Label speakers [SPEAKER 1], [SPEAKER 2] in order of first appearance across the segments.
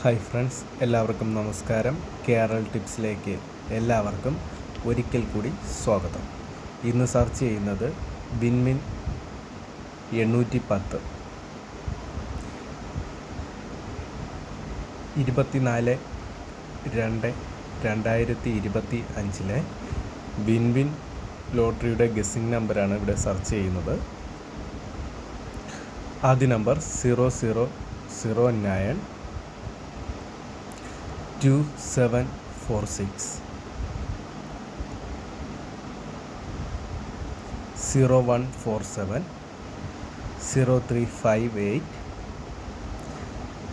[SPEAKER 1] Hi friends എല്ലാവർക്കും നമസ്കാരം. കേരൾ ടിപ്സിലേക്ക് എല്ലാവർക്കും ഒരിക്കൽ കൂടി സ്വാഗതം. ഇന്ന് സെർച്ച് ചെയ്യുന്നത് വിൻമിൻ എണ്ണൂറ്റി പത്ത് ഇരുപത്തിനാല് രണ്ട് രണ്ടായിരത്തി ഇരുപത്തി അഞ്ചിലെ വിൻവിൻ ലോട്ടറിയുടെ ഗസിംഗ് നമ്പറാണ് ഇവിടെ സെർച്ച് ചെയ്യുന്നത്. ആദ്യ number zero zero zero nine two seven four six zero one four seven zero three five eight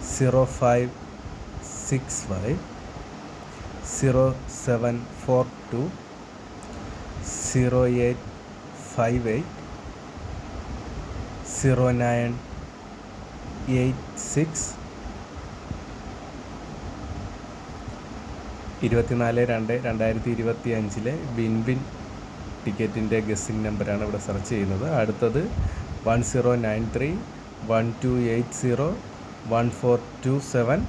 [SPEAKER 1] zero five six five zero seven four two zero eight five eight zero nine eight six ഇരുപത്തിനാല് രണ്ട് രണ്ടായിരത്തി ഇരുപത്തി അഞ്ചിലെ win win ടിക്കറ്റിന്റെ guessing നമ്പറാണ് ഇവിടെ search ചെയ്യുന്നത്. അടുത്തത് one zero nine three one two eight zero one four two seven.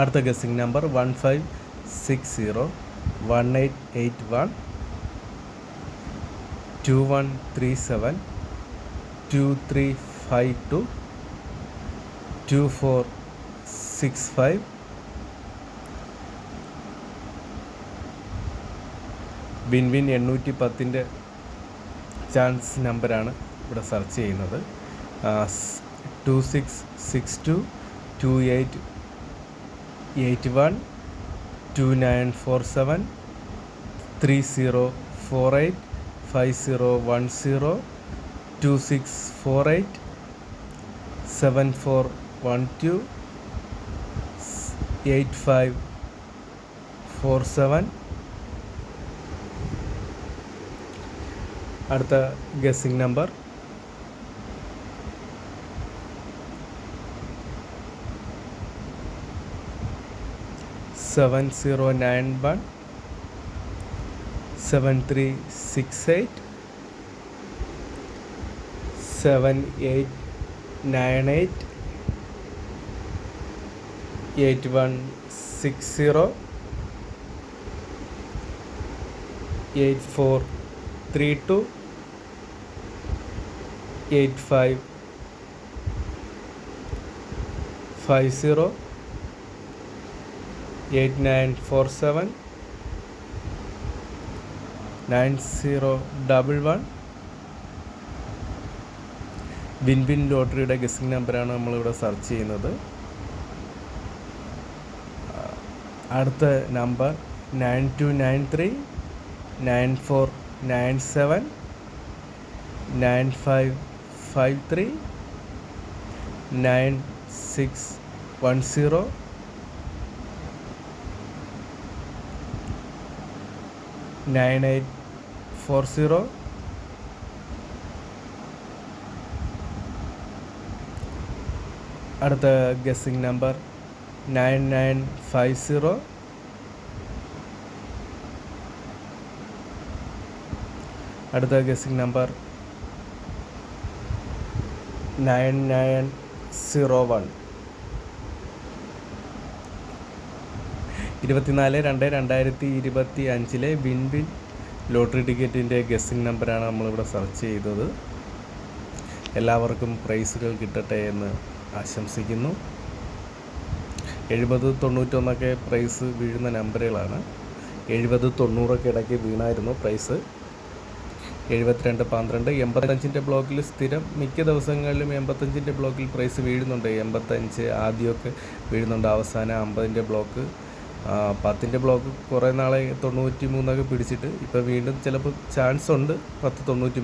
[SPEAKER 1] അടുത്ത guessing number one five six zero one eight eight one two one three seven two three five two two four six five win win എണ്ണൂറ്റി പത്തിന്റെ chance നമ്പറാണ് ഇവിടെ search ചെയ്യുന്നത്. Two six six two two eight eight one two nine four seven three zero four eight five zero one zero two six four eight seven four one two eight five four seven അടുത്ത guessing number seven zero nine one seven three six eight seven eight nine eight eight one six zero eight four three two eight five five zero eight nine four seven nine zero double one win win ലോട്ടറിയുടെ guessing നമ്പറാണ് നമ്മളിവിടെ search ചെയ്യുന്നത്. അടുത്ത number nine two nine three nine four nine seven nine five five three nine six one zero nine eight four zero അടുത്ത guessing number nine nine five zero അടുത്ത guessing number nine nine zero one. ഇരുപത്തിനാല് രണ്ട് രണ്ടായിരത്തി ഇരുപത്തി അഞ്ചിലെ win win lottery ടിക്കറ്റിന്റെ guessing നമ്പറാണ് നമ്മളിവിടെ സെർച്ച് ചെയ്തത്. എല്ലാവർക്കും പ്രൈസുകൾ കിട്ടട്ടെ എന്ന് ആശംസിക്കുന്നു. എഴുപത് തൊണ്ണൂറ്റൊന്നൊക്കെ പ്രൈസ് വീഴുന്ന നമ്പറുകളാണ്. എഴുപത് തൊണ്ണൂറൊക്കെ ഇടയ്ക്ക് വീണായിരുന്നു പ്രൈസ്. എഴുപത്തിരണ്ട് പന്ത്രണ്ട് എൺപത്തഞ്ചിന്റെ ബ്ലോക്കിൽ സ്ഥിരം. മിക്ക ദിവസങ്ങളിലും എൺപത്തഞ്ചിന്റെ ബ്ലോക്കിൽ പ്രൈസ് വീഴുന്നുണ്ട്. എൺപത്തഞ്ച് ആദ്യമൊക്കെ വീഴുന്നുണ്ട്. അവസാനം അമ്പതിന്റെ ബ്ലോക്ക് പത്തിന്റെ ബ്ലോക്ക് കുറേ നാളെ തൊണ്ണൂറ്റി മൂന്നൊക്കെ പിടിച്ചിട്ട് ഇപ്പോൾ വീണ്ടും ചിലപ്പോൾ ചാൻസ് ഉണ്ട്. പത്ത് തൊണ്ണൂറ്റി